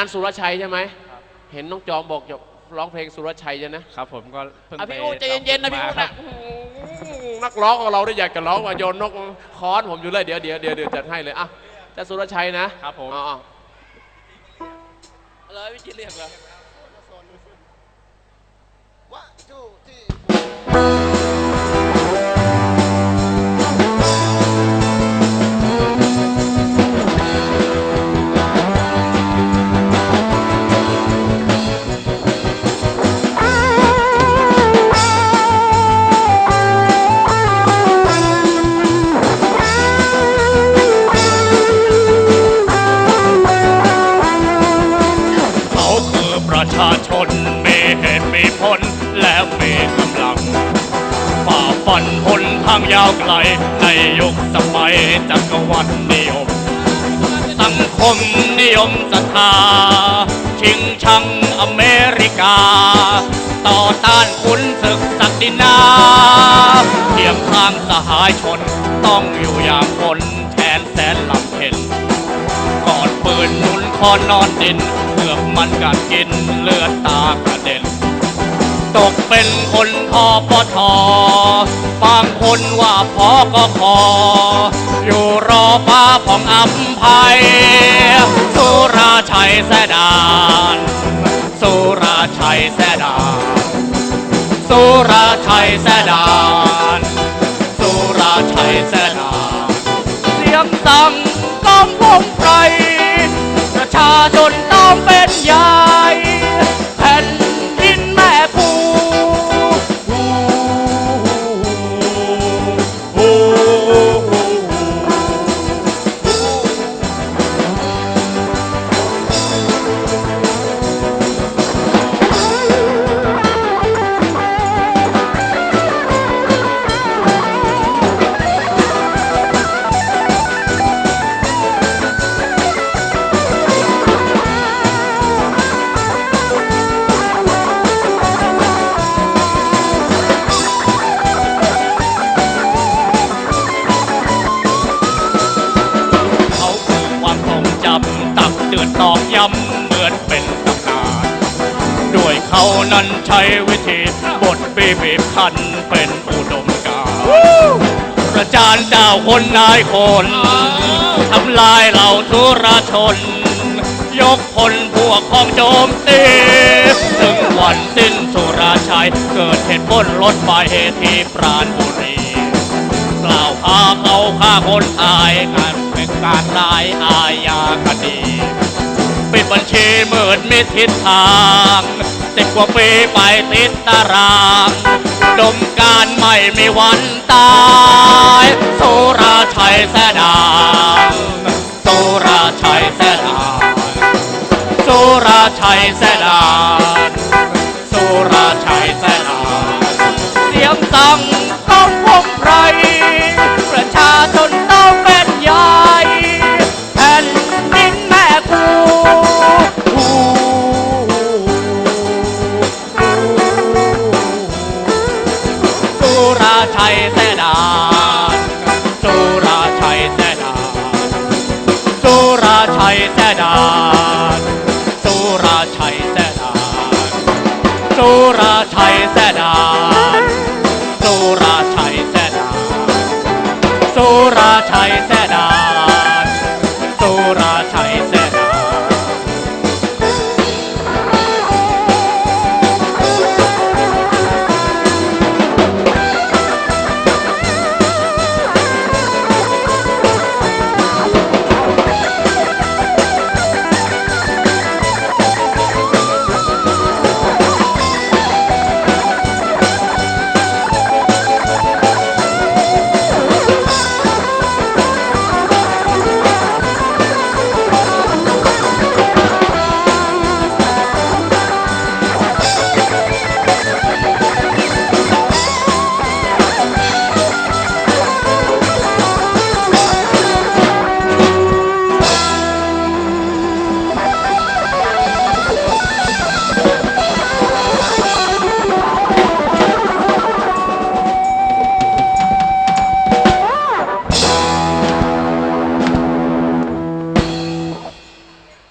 อันสุรชัยใช่ไหม เห็นน้องจอมบอกจะร้องเพลงสุรชัยใช่นะครับ ผมก็เพิ่งอะไปพี่อูใจเย็นๆนะพี่อูมาครันะบอื้อหือนักร้องของเราได้อยากจะร้องว่าโยนนกคอนผมอยู่เลยเดี๋ยวเดี๋ยวเดี๋ยวเดี๋ยวจัดให้เลยอะจะสุรชัยนะครับผม อ๋ออ๋อเลยวิจิตรเรียกเหรอ ประชาชนมีเหตุมีผลและมีกำลังฝ่าฟันหนทางยาวไกล ในยุคสมัยจักรวรรดินิยม สังคมนิยมศรัทธา ชิงชังอเมริกา ต่อต้านขุนศึกศักดินาเทียมข้างสหายชนต้องอยู่อย่างคนแทนแสนลำเพ็ญกอดปืนหนุนคอนอนดิน เกือบมันกัดกินเลือดตากระเด็น ตกเป็นคนทอปทอบางคนว่าพอก็คออยู่รอฟ้าผ่องอัมภัย สุราชัยแสดาน สุราชัยแสดาน สุราชัยแสดาน สุราชัยแสดานเสียงสั่งก้องพงไพร ชนต้องเป็น ย้ำเหมือนเป็นตำนาน ด้วยเขานั้นใช้วิธีบทบีบีบคันเป็นอุดมการณ์ประจานเจ้าคนนายคนทำลายเหล่าทุรชน ยกพลพวกของโจมตีถึงวันสิ้นสุราชัย เกิดเหตุปล้นรถไฟที่ปราณบุรี กล่าวหาเขาฆ่าคนตายการเป็นการลายอาญาคดี บัญชีหมื่นมิทิศทางสิบกว่าปีไปติดตารางดมการไม่มีวันตายสุราชัยแสดางสุราชัยแสดางสุราชัยแสดางสุราชัยแสดางเสียงสั่งของ ราชัยแต่ดานสุราชัยแต่ดานสุราชัยแต่ดานสุราชัยแต่ดานสุราชัยแต่ดานสุราชัยแต่ดานสุราชัยแต่ดาน